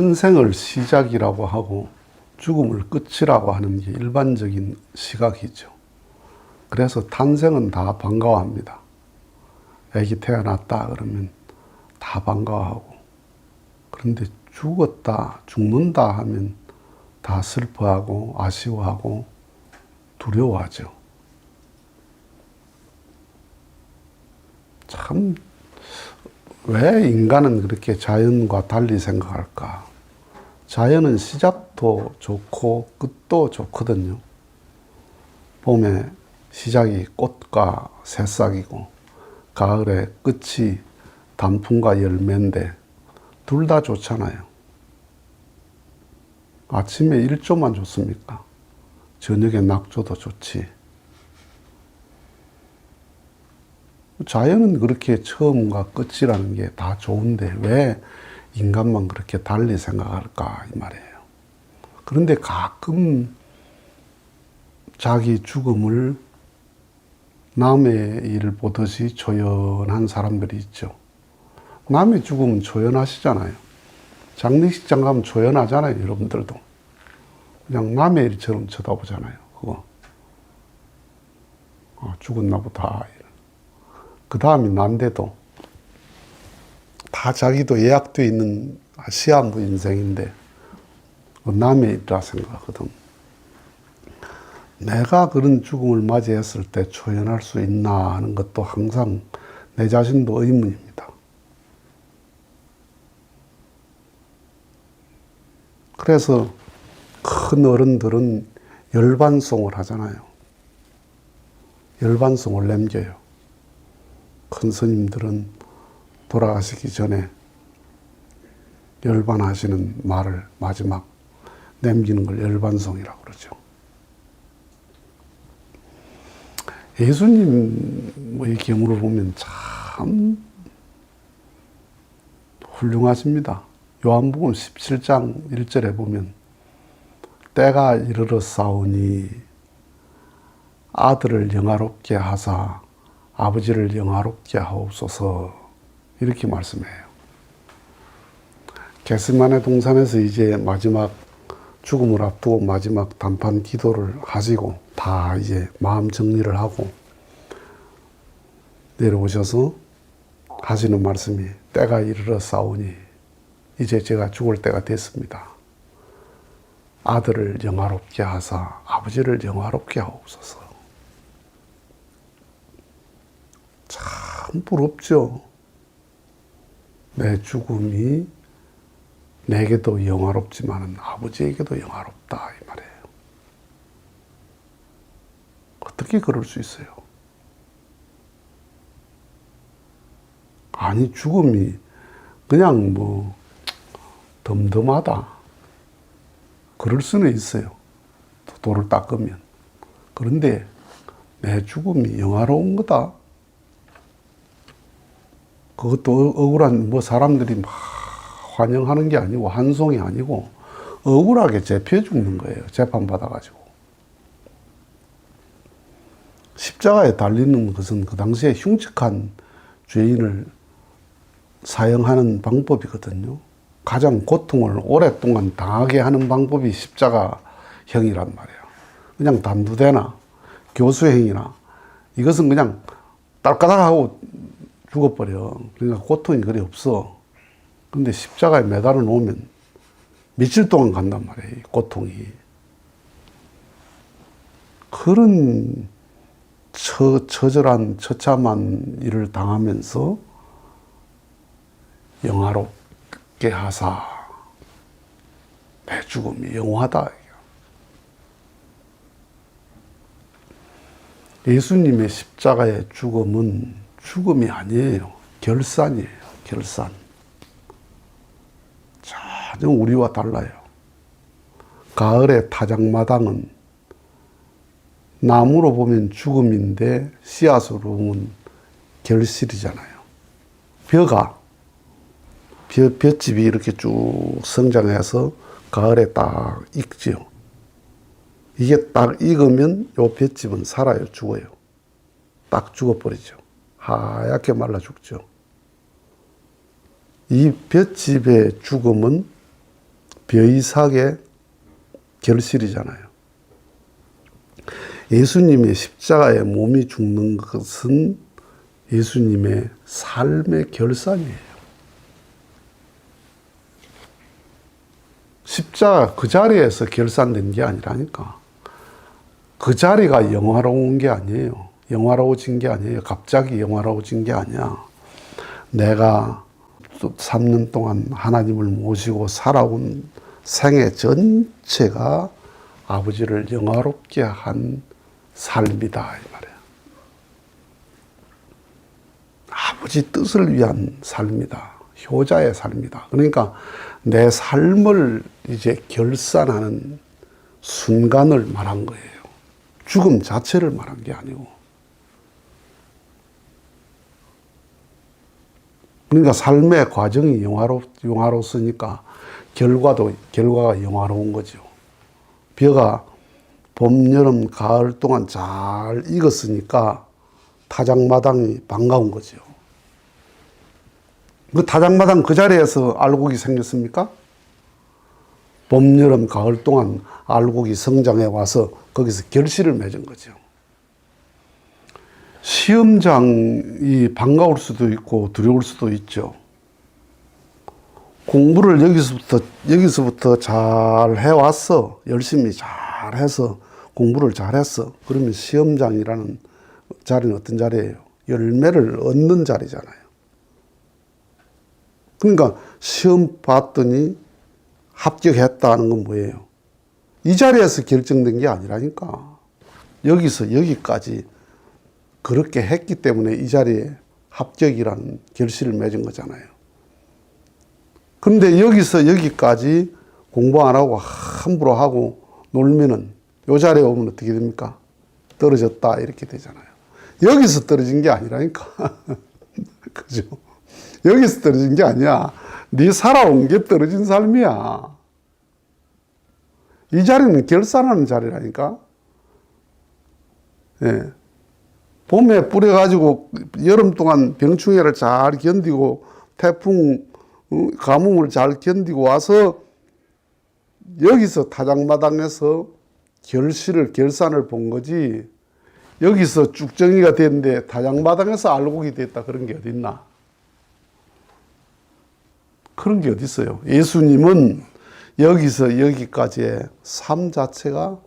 탄생을 시작이라고 하고 죽음을 끝이라고 하는 게 일반적인 시각이죠. 그래서 탄생은 다 반가워합니다. 애기 태어났다 그러면 다 반가워하고 그런데 죽었다 죽는다 하면 다 슬퍼하고 아쉬워하고 두려워하죠. 참 왜 인간은 그렇게 자연과 달리 생각할까? 자연은 시작도 좋고 끝도 좋거든요. 봄에 시작이 꽃과 새싹이고 가을에 끝이 단풍과 열매인데 둘 다 좋잖아요. 아침에 일조만 좋습니까? 저녁에 낙조도 좋지. 자연은 그렇게 처음과 끝이라는 게 다 좋은데 왜 인간만 그렇게 달리 생각할까 이 말이에요. 그런데 가끔 자기 죽음을 남의 일을 보듯이 조연한 사람들이 있죠. 남의 죽음은 조연하시잖아요. 장례식장 가면 조연하잖아요, 여러분들도. 그냥 남의 일처럼 쳐다보잖아요, 그거. 아, 죽었나 보다. 그 다음이 난데도 다 자기도 예약되어 있는 시한부 인생인데 남의 일이라 생각하거든. 내가 그런 죽음을 맞이했을 때 초연할 수 있나 하는 것도 항상 내 자신도 의문입니다. 그래서 큰 어른들은 열반송을 하잖아요. 열반송을 남겨요. 큰 스님들은 돌아가시기 전에 열반하시는 말을 마지막 남기는 걸 열반송이라고 그러죠. 예수님의 경우를 보면 참 훌륭하십니다. 요한복음 17장 1절에 보면 때가 이르러 싸우니 아들을 영화롭게 하사 아버지를 영화롭게 하옵소서 이렇게 말씀해요. 게스만의 동산에서 이제 마지막 죽음을 앞두고 마지막 단판 기도를 하시고 다 이제 마음 정리를 하고 내려오셔서 하시는 말씀이 때가 이르러 싸우니 이제 제가 죽을 때가 됐습니다. 아들을 영화롭게 하사 아버지를 영화롭게 하옵소서. 참 부럽죠. 내 죽음이 내게도 영화롭지만은 아버지에게도 영화롭다 이 말이에요. 어떻게 그럴 수 있어요? 아니 죽음이 그냥 뭐 덤덤하다. 그럴 수는 있어요. 돌을 닦으면. 그런데 내 죽음이 영화로운 거다. 그것도 억울한 뭐 사람들이 막 환영하는 게 아니고 한송이 아니고 억울하게 재피해 죽는 거예요. 재판 받아가지고. 십자가에 달리는 것은 그 당시에 흉측한 죄인을 사형하는 방법이거든요. 가장 고통을 오랫동안 당하게 하는 방법이 십자가형이란 말이에요. 그냥 단두대나 교수행이나 이것은 그냥 딸까닥하고 죽어버려. 그러니까 고통이 그리 없어. 근데 십자가에 매달아 놓으면 며칠 동안 간단 말이에요. 고통이. 그런 처, 처절한 처참한 일을 당하면서 영화롭게 하사 내 죽음이 영화다. 예수님의 십자가의 죽음은 죽음이 아니에요. 결산이에요. 결산. 전혀 우리와 달라요. 가을의 타작마당은 나무로 보면 죽음인데 씨앗으로 보면 결실이잖아요. 벼가 벼, 벼집이 이렇게 쭉 성장해서 가을에 딱 익지요. 이게 딱 익으면 요 벼집은 살아요, 죽어요. 딱 죽어버리죠. 하얗게 말라 죽죠. 이 볏집의 죽음은 벼이삭의 결실이잖아요. 예수님의 십자가에 몸이 죽는 것은 예수님의 삶의 결산이에요. 십자가 그 자리에서 결산된 게 아니라니까. 그 자리가 영화로운 게 아니에요. 영화로워진 게 아니에요. 갑자기 영화로워진 게 아니야. 내가 3년 동안 하나님을 모시고 살아온 생애 전체가 아버지를 영화롭게 한 삶이다 이 말이야. 아버지 뜻을 위한 삶이다. 효자의 삶이다. 그러니까 내 삶을 이제 결산하는 순간을 말한 거예요. 죽음 자체를 말한 게 아니고. 그러니까 삶의 과정이 영화로, 영화로우니까 결과도, 결과가 영화로운 거죠. 벼가 봄, 여름, 가을 동안 잘 익었으니까 타작마당이 반가운 거죠. 그 타작마당 그 자리에서 알곡이 생겼습니까? 봄, 여름, 가을 동안 알곡이 성장해 와서 거기서 결실을 맺은 거죠. 시험장이 반가울 수도 있고 두려울 수도 있죠. 공부를 여기서부터, 여기서부터 잘 해왔어. 열심히 잘 해서 공부를 잘 했어. 그러면 시험장이라는 자리는 어떤 자리예요? 열매를 얻는 자리잖아요. 그러니까 시험 봤더니 합격했다는 건 뭐예요? 이 자리에서 결정된 게 아니라니까. 여기서 여기까지 그렇게 했기 때문에 이 자리에 합격이라는 결실을 맺은 거잖아요. 그런데 여기서 여기까지 공부 안 하고 함부로 하고 놀면은 요 자리에 오면 어떻게 됩니까? 떨어졌다 이렇게 되잖아요. 여기서 떨어진 게 아니라니까. 그죠? 여기서 떨어진 게 아니야. 네 살아온 게 떨어진 삶이야. 이 자리는 결산하는 자리라니까. 예. 봄에 뿌려가지고 여름 동안 병충해를 잘 견디고 태풍, 어, 가뭄을 잘 견디고 와서 여기서 타작마당에서 결실을, 결산을 본 거지 여기서 쭉정이가 됐는데 타작마당에서 알곡이 됐다 그런 게 어딨나? 그런 게 어딨어요. 예수님은 여기서 여기까지의 삶 자체가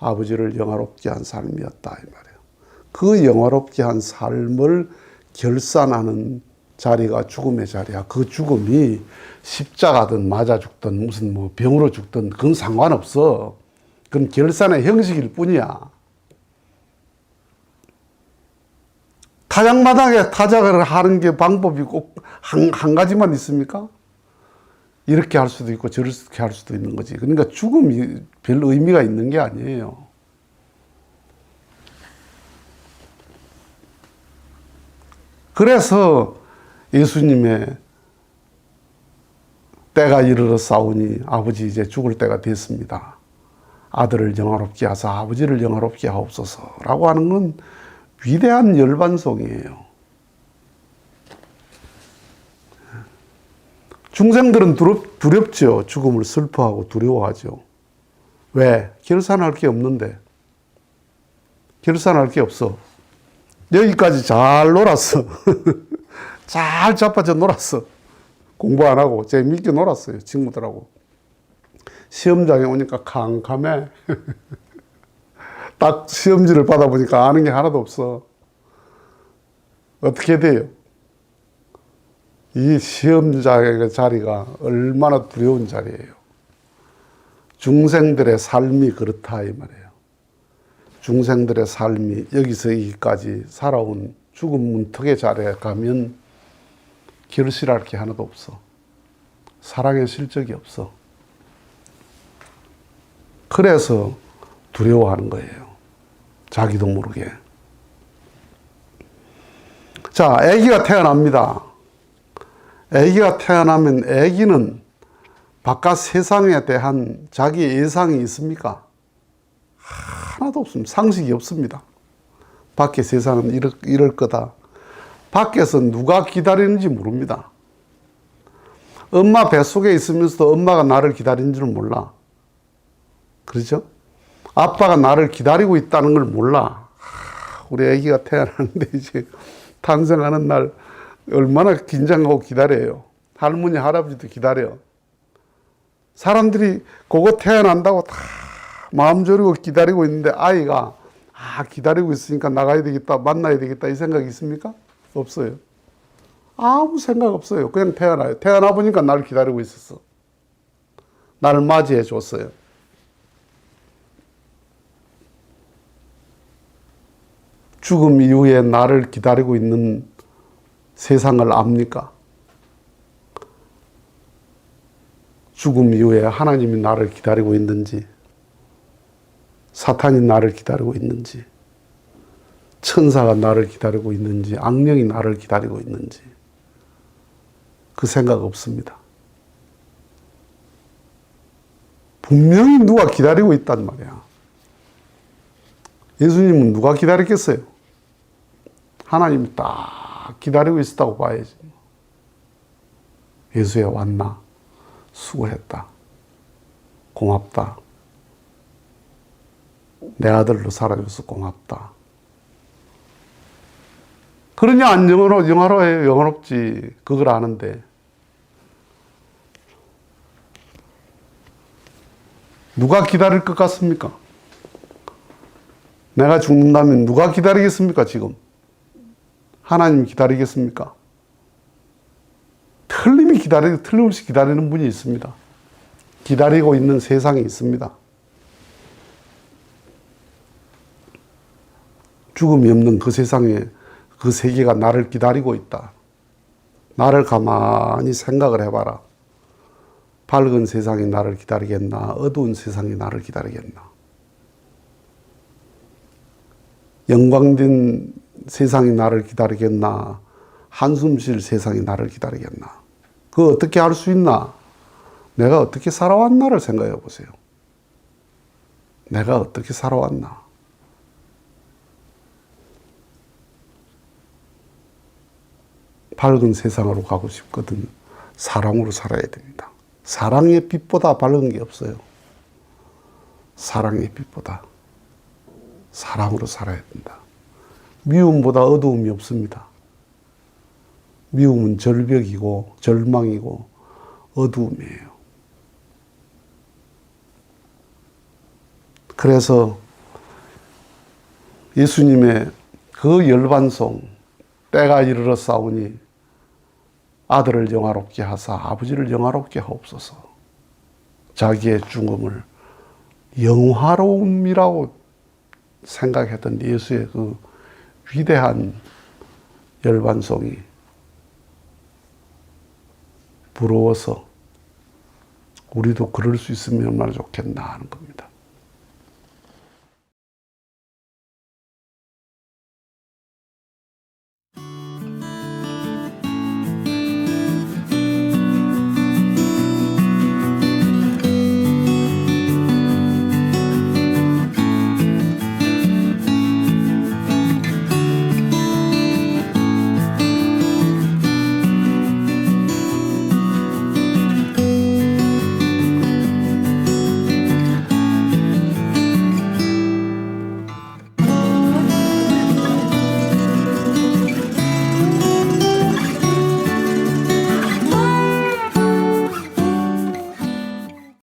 아버지를 영화롭게 한 삶이었다 이 말이에요. 그 영화롭게 한 삶을 결산하는 자리가 죽음의 자리야. 그 죽음이 십자가든 맞아 죽든 무슨 뭐 병으로 죽든 그건 상관없어. 그건 결산의 형식일 뿐이야. 타작마당에 타작을 하는 게 방법이 꼭 한 한 가지만 있습니까? 이렇게 할 수도 있고 저렇게 할 수도 있는 거지. 그러니까 죽음이 별 의미가 있는 게 아니에요. 그래서 예수님의 때가 이르러 싸우니 아버지 이제 죽을 때가 됐습니다. 아들을 영화롭게 하사 아버지를 영화롭게 하옵소서라고 하는 건 위대한 열반송이에요. 중생들은 두렵, 두렵죠. 죽음을 슬퍼하고 두려워하죠. 왜? 결산할 게 없는데. 결산할 게 없어. 여기까지 잘 놀았어. 잘 자빠져 놀았어. 공부 안 하고 재미있게 놀았어요. 친구들하고. 시험장에 오니까 캄캄해. 딱 시험지를 받아보니까 아는 게 하나도 없어. 어떻게 돼요? 이 시험장의 자리가 얼마나 두려운 자리예요. 중생들의 삶이 그렇다 이 말이에요. 중생들의 삶이 여기서 여기까지 살아온 죽음 문턱의 자리에 가면 결실할 게 하나도 없어. 사랑의 실적이 없어. 그래서 두려워하는 거예요. 자기도 모르게. 자, 아기가 태어납니다. 아기가 태어나면 아기는 바깥 세상에 대한 자기 예상이 있습니까? 하나도 없습니다. 상식이 없습니다. 밖에 세상은 이럴, 이럴 거다. 밖에서 누가 기다리는지 모릅니다. 엄마 뱃속에 있으면서도 엄마가 나를 기다리는 줄 몰라. 그렇죠? 아빠가 나를 기다리고 있다는 걸 몰라. 하, 우리 아기가 태어나는데 이제 탄생하는 날 얼마나 긴장하고 기다려요. 할머니, 할아버지도 기다려. 사람들이 그거 태어난다고 다 마음 졸이고 기다리고 있는데 아이가 아, 기다리고 있으니까 나가야 되겠다, 만나야 되겠다 이 생각이 있습니까? 없어요. 아무 생각 없어요. 그냥 태어나요. 태어나 보니까 나를 기다리고 있었어. 나를 맞이해 줬어요. 죽음 이후에 나를 기다리고 있는 세상을 압니까? 죽음 이후에 하나님이 나를 기다리고 있는지, 사탄이 나를 기다리고 있는지, 천사가 나를 기다리고 있는지, 악령이 나를 기다리고 있는지, 그 생각 없습니다. 분명히 누가 기다리고 있단 말이야. 예수님은 누가 기다렸겠어요? 하나님이 딱 기다리고 있었다고 봐야지. 예수야 왔나? 수고했다. 고맙다. 내 아들로 살아줘서 고맙다. 그러냐 안 영어로 영어로해요 영어롭지 그걸 아는데 누가 기다릴 것 같습니까? 내가 죽는다면 누가 기다리겠습니까 지금? 하나님 기다리겠습니까? 틀림이 기다리 틀림없이 기다리는 분이 있습니다. 기다리고 있는 세상이 있습니다. 죽음이 없는 그 세상에 그 세계가 나를 기다리고 있다. 나를 가만히 생각을 해봐라. 밝은 세상이 나를 기다리겠나? 어두운 세상이 나를 기다리겠나? 영광된 세상이 나를 기다리겠나? 한숨 쉴 세상이 나를 기다리겠나? 그 어떻게 할수 있나? 내가 어떻게 살아왔나를 생각해 보세요. 내가 어떻게 살아왔나? 밝은 세상으로 가고 싶거든. 사랑으로 살아야 됩니다. 사랑의 빛보다 밝은 게 없어요. 사랑의 빛보다. 사랑으로 살아야 된다. 미움보다 어두움이 없습니다. 미움은 절벽이고 절망이고 어두움이에요. 그래서 예수님의 그 열반송 때가 이르러 싸우니 아들을 영화롭게 하사 아버지를 영화롭게 하옵소서. 자기의 죽음을 영화로움이라고 생각했던 예수의 그 위대한 열반송이 부러워서 우리도 그럴 수 있으면 얼마나 좋겠나 하는 겁니다.